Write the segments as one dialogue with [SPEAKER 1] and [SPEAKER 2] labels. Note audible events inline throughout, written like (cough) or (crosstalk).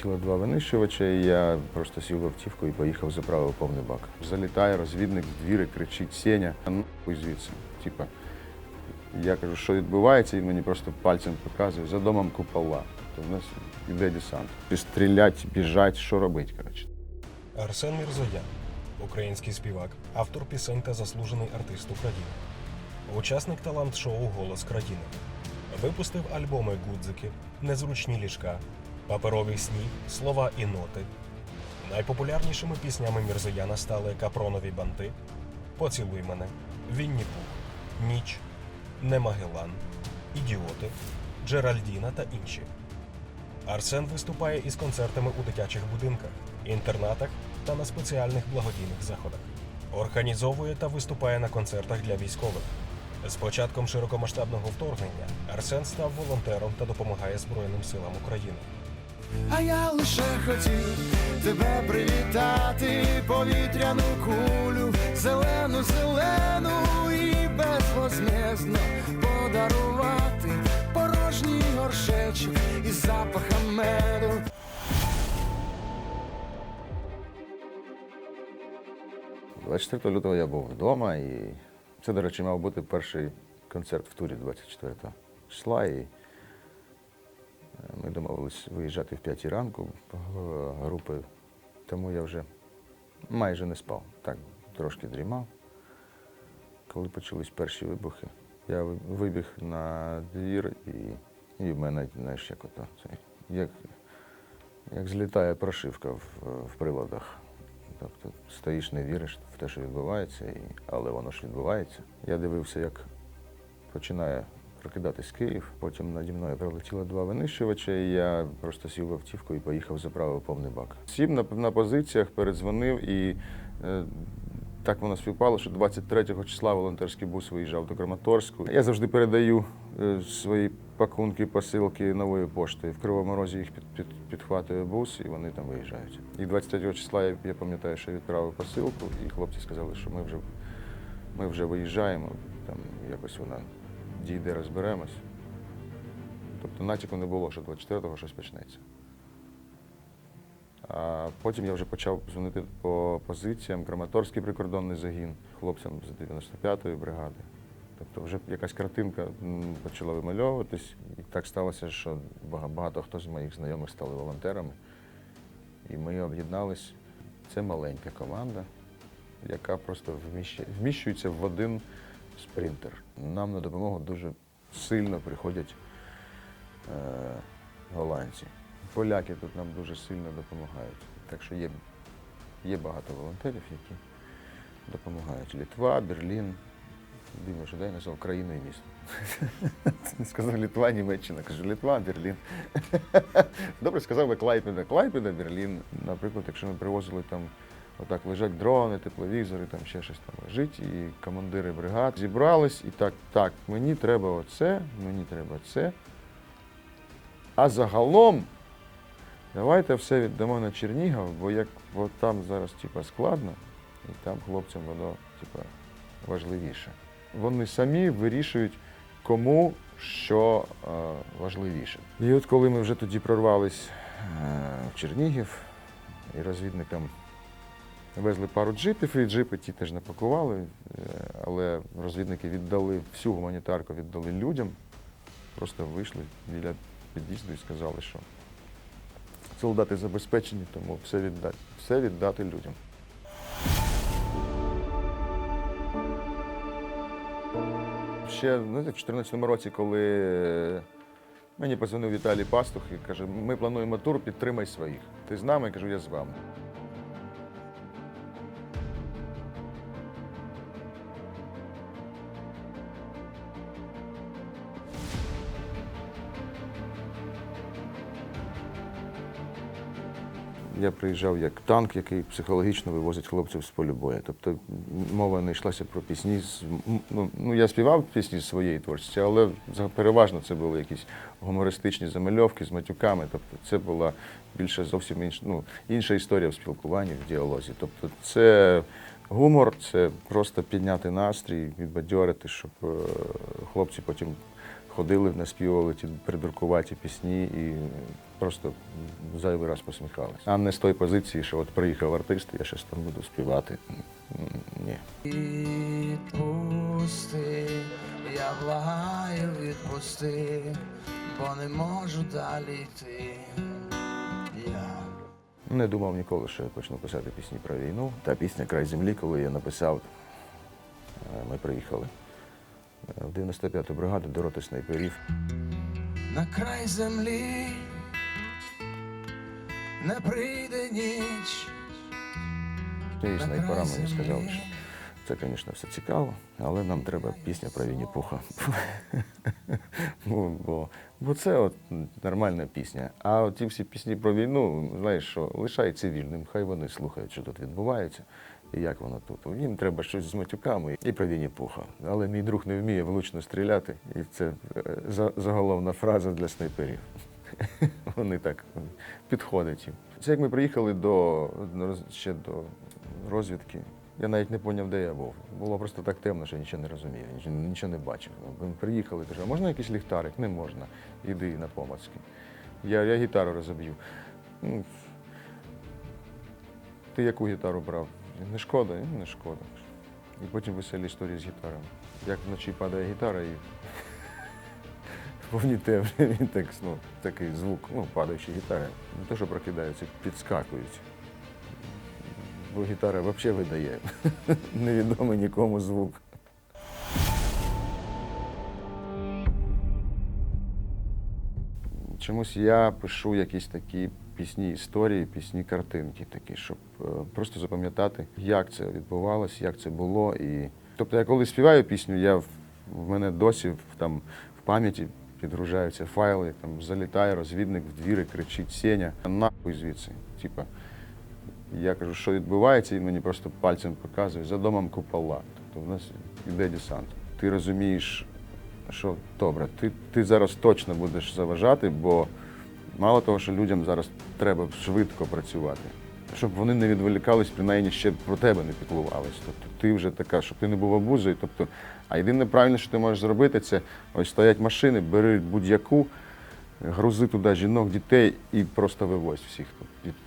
[SPEAKER 1] прилетіло два винищувача, і я просто сів в автівку і поїхав заправив повний бак. Залітає розвідник в двір і кричить Сеня, а ну звідси. Типа, я кажу, що відбувається, і мені просто пальцем показує за домом купола. Тобто в нас іде десант. Стрілять, біжать, що робити, коротше.
[SPEAKER 2] Арсен Мірзоян, український співак, автор пісень та заслужений артист України, учасник талант-шоу Голос країни. Випустив альбоми Гудзики, Незручні ліжка, Паперовий сніг, Слова і ноти. Найпопулярнішими піснями Мірзояна стали Капронові банти, Поцілуй мене, Вінні Пух, Ніч, Немагелан, Ідіоти, Джеральдіна та інші. Арсен виступає із концертами у дитячих будинках, інтернатах та на спеціальних благодійних заходах. Організовує та виступає на концертах для військових. З початком широкомасштабного вторгнення Арсен став волонтером та допомагає Збройним силам України.
[SPEAKER 3] А я лише хотів тебе привітати, повітряну кулю, зелену, зелену і безвозмездно подарувати порожній горшечок із запахом меду.
[SPEAKER 1] – 24 лютого я був вдома, і це, до речі, мав бути перший концерт в турі 24 числа. І ми домовились виїжджати в 5 ранку е, групи, тому я вже майже не спав. Так, трошки дрімав. Коли почались перші вибухи, я вибіг на двір і, і в мене, знаєш, як ото, як, як злітає прошивка в, в приладах. Тобто стоїш, не віриш в те, що відбувається, і, але воно ж відбувається. Я дивився, як починає прокидатись Київ. Потім наді мною прилетіло два винищувача, і я просто сів в автівку і поїхав заправив повний бак. Сів на, на позиціях, передзвонив і. Е, так воно співпало, що 23 числа волонтерський бус виїжджав до Краматорську. Я завжди передаю е, свої пакунки, посилки новою поштою. В Кривому Розі їх під, під, підхватує бус і вони там виїжджають. І 23 числа я, я пам'ятаю, що відправив посилку, і хлопці сказали, що ми вже, ми вже виїжджаємо, там якось вона дійде, розберемось. Тобто натяку не було, що 24-го щось почнеться. А потім я вже почав дзвонити по позиціям Краматорський прикордонний загін хлопцям з 95-ї бригади. Тобто вже якась картинка почала вимальовуватись. І так сталося, що багато хто з моїх знайомих стали волонтерами. І ми об'єднались. Це маленька команда, яка просто вміщується в один спринтер. Нам на допомогу дуже сильно приходять е, голландці. Поляки тут нам дуже сильно допомагають. Так що є, є багато волонтерів, які допомагають. Літва, Берлін. Дивно, що дай назвав країну і місто. Не (laughs) сказав Літва, Німеччина. Кажу, Літва, Берлін. (laughs) Добре, сказав би Клайпеда. Клайпеда, Берлін. Наприклад, якщо ми привозили там, отак лежать дрони, тепловізори, там ще щось там лежить, і командири бригад зібрались і так, так, мені треба оце, мені треба це. А загалом давайте все віддамо на Чернігів, бо як бо там зараз типа, складно, і там хлопцям воно типа, важливіше. Вони самі вирішують, кому що е, важливіше. І от коли ми вже тоді прорвались е, в Чернігів, і розвідникам везли пару джипів, і джипи ті теж не пакували, е, але розвідники віддали всю гуманітарку віддали людям, просто вийшли біля під'їзду і сказали, що солдати забезпечені, тому все віддати, все віддати людям. Ще знаєте, в 2014 році, коли е, мені позвонив Віталій Пастух і каже, ми плануємо тур, підтримай своїх. Ти з нами? Я кажу, я з вами. Я приїжджав як танк, який психологічно вивозить хлопців з полю бою. Тобто мова не йшлася про пісні. Ну, ну я співав пісні з своєї творчості, але переважно це були якісь гумористичні замальовки з матюками. Тобто це була більше зовсім інша, ну, інша історія в спілкуванні, в діалозі. Тобто це гумор, це просто підняти настрій, відбадьорити, щоб е, хлопці потім ходили, наспівували ті придуркуваті пісні і просто зайвий раз посміхалися. А не з тої позиції, що от приїхав артист, я щось там буду співати. Ні.
[SPEAKER 4] Відпусти, я благаю, відпусти, бо не можу далі йти.
[SPEAKER 1] Не думав ніколи, що я почну писати пісні про війну. Та пісня Край землі, коли я написав, е, ми приїхали в 95-ту бригаду до роти снайперів.
[SPEAKER 4] на край землі не прийде ніч.
[SPEAKER 1] І
[SPEAKER 4] На
[SPEAKER 1] снайперам мені сказали, що це, звісно, все цікаво, але нам треба пісня про Вінні Пуха. бо, бо, бо це от нормальна пісня. А от ті всі пісні про війну, знаєш що, лишай цивільним, хай вони слухають, що тут відбувається і як воно тут. Їм треба щось з матюками і про Пуха. Але мій друг не вміє влучно стріляти, і це е, заголовна фраза для снайперів. (laughs) Вони так підходять їм. Це як ми приїхали до ще до розвідки. Я навіть не зрозумів, де я був. Було просто так темно, що я нічого не розумів, нічого, нічого не бачив. Ми приїхали, кажу, а можна якийсь ліхтарик? Не можна. Іди на помацьки. Я, я гітару розоб'ю. Ну, Ти яку гітару брав? Не шкода? Не шкода. І потім веселі історії з гітарами. Як вночі падає гітара і (laughs) повні темряві, так, ну, такий звук, ну, падаючі гітари. Не те, що прокидаються, підскакують. Бо гітара взагалі видає (laughs) невідомий нікому звук. Чомусь я пишу якісь такі пісні історії, пісні картинки такі, щоб е, просто запам'ятати, як це відбувалося, як це було. І... Тобто, я коли співаю пісню, я в, в мене досі там, в пам'яті підгружаються файли, там залітає розвідник в двір і кричить Сеня, нахуй звідси. Типа, я кажу, що відбувається, він мені просто пальцем показує, за домом купола. Тобто в нас іде десант. Ти розумієш, що добре, ти, ти зараз точно будеш заважати, бо мало того, що людям зараз треба швидко працювати, щоб вони не відволікались, принаймні ще про тебе не піклувались. Тобто ти вже така, щоб ти не був обузою. Тобто, а єдине правильне, що ти можеш зробити, це ось стоять машини, бери будь-яку, грузи туди жінок, дітей і просто вивозь всіх.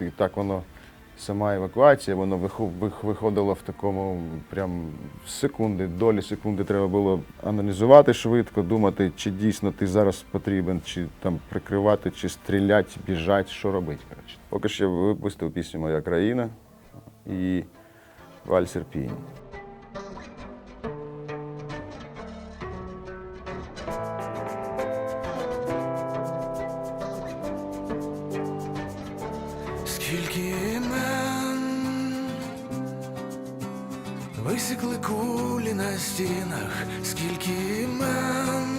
[SPEAKER 1] І, так воно. Сама евакуація, воно вихо- виходило в такому прям секунди, долі секунди треба було аналізувати швидко, думати, чи дійсно ти зараз потрібен, чи там прикривати, чи стріляти, біжати, що робити. Коротше. Поки що випустив пісню Моя країна і Вальсер Ірпінь.
[SPEAKER 3] Висікли кулі на стінах, скільки імен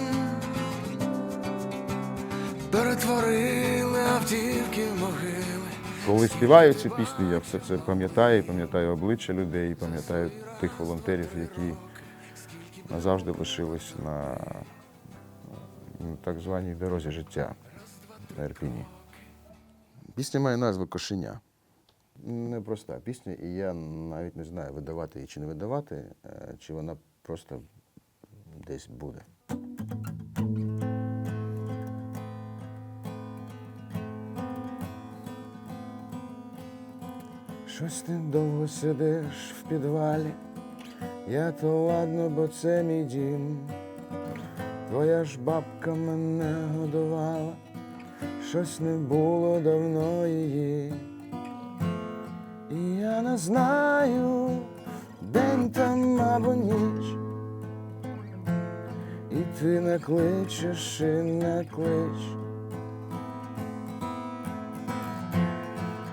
[SPEAKER 3] перетворили автівки в могили.
[SPEAKER 1] Коли співаю цю пісню, я все це пам'ятаю, пам'ятаю обличчя людей, пам'ятаю тих волонтерів, які назавжди лишились на, на так званій дорозі життя на Ірпіні. Пісня має назву Кошеня. Непроста пісня, і я навіть не знаю, видавати її чи не видавати, е, чи вона просто десь буде. Щось ти довго сидиш в підвалі, я то ладно, бо це мій дім. Твоя ж бабка мене годувала, щось не було давно її. Я не знаю, день там або ніч. І ти не кличеш, і не клич.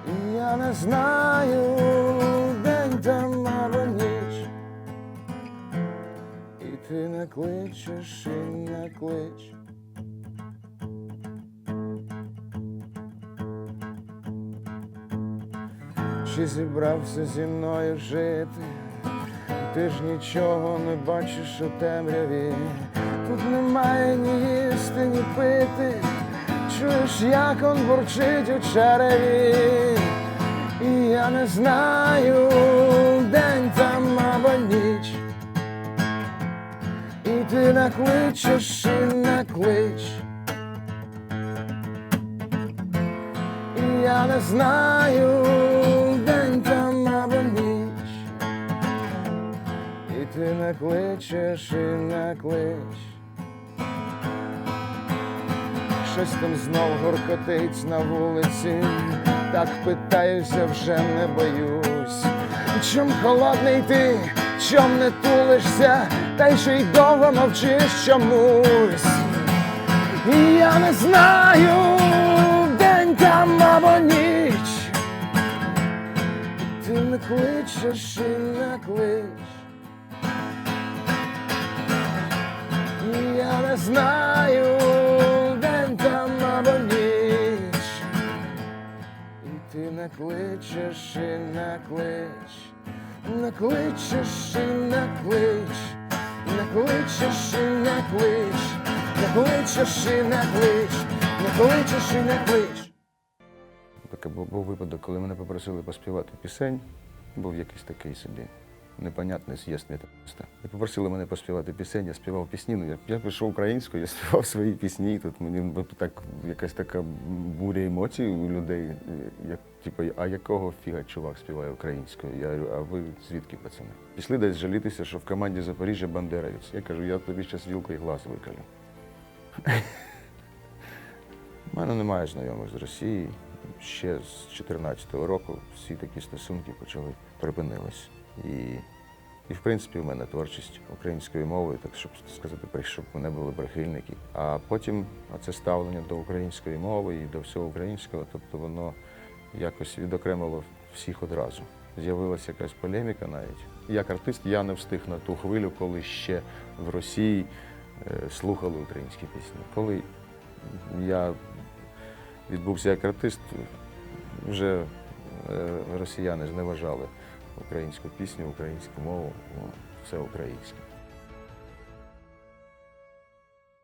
[SPEAKER 1] І Я не знаю, день там або ніч. І ти не кличеш, і не клич. Чи зібрався зі мною жити? Ти ж нічого не бачиш у темряві, тут немає ні їсти, ні пити, чуєш, як он бурчить у череві, і я не знаю день там або ніч, і ти накличеш і наклич, і я не знаю. Ти не кличеш, і не клич. Щось там знов гуркотить на вулиці, так питаюся, вже не боюсь. Чом холодний ти, чом не тулишся, та й ще й довго мовчиш чомусь. Я не знаю, день там або ніч. Ти не кличеш і не клич. Не знаю, день там або ніч. І ти не кличеш і не клич, не кличеш і не клич, не кличеш і не клич, не кличеш і не клич, не кличеш і не клич. Був, був випадок, коли мене попросили поспівати пісень, був якийсь такий собі з'їзд методиста. І попросили мене поспівати пісень, я співав пісні. Ну, я, я пішов українською, я співав свої пісні. Тут мені так якась така буря емоцій у людей. Як, типу, а якого фіга чувак співає українською? Я говорю, а ви звідки пацани? Пішли десь жалітися, що в команді Запоріжжя бандеровець. Я кажу, я тобі зараз вілкою глаз викалю. У мене немає знайомих з Росії. Ще з 2014 року всі такі стосунки почали припинились. І, і в принципі, в мене творчість українською мовою, так щоб сказати, щоб мене були прихильники. А потім це ставлення до української мови і до всього українського, тобто воно якось відокремило всіх одразу. З'явилася якась полеміка навіть. Як артист я не встиг на ту хвилю, коли ще в Росії е, слухали українські пісні. Коли я відбувся як артист, вже е, росіяни зневажали українську пісню, українську мову, ну, все українське.